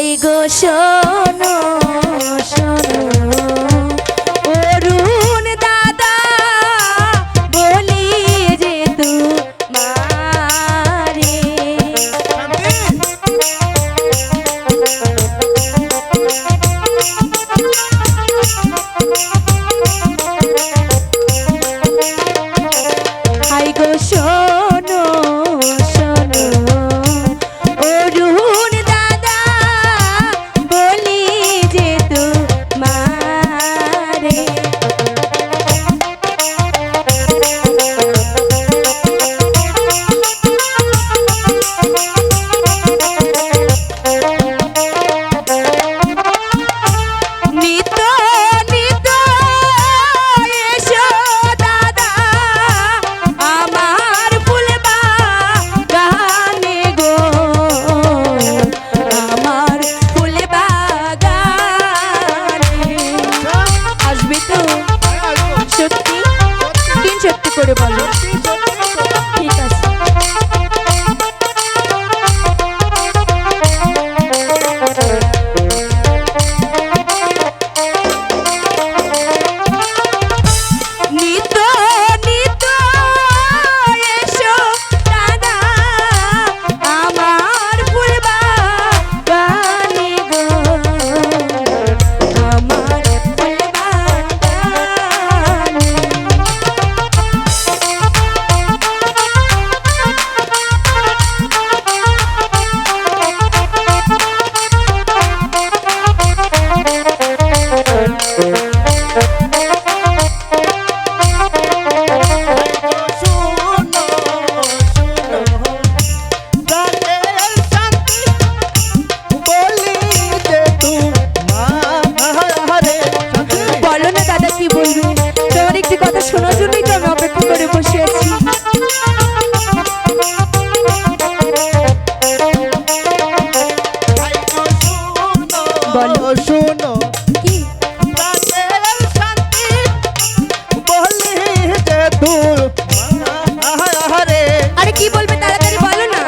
তাই গো শোনো। করে বলো। বলো শুনো। কি? আরে কি বলবে তাড়াতাড়ি বলো না।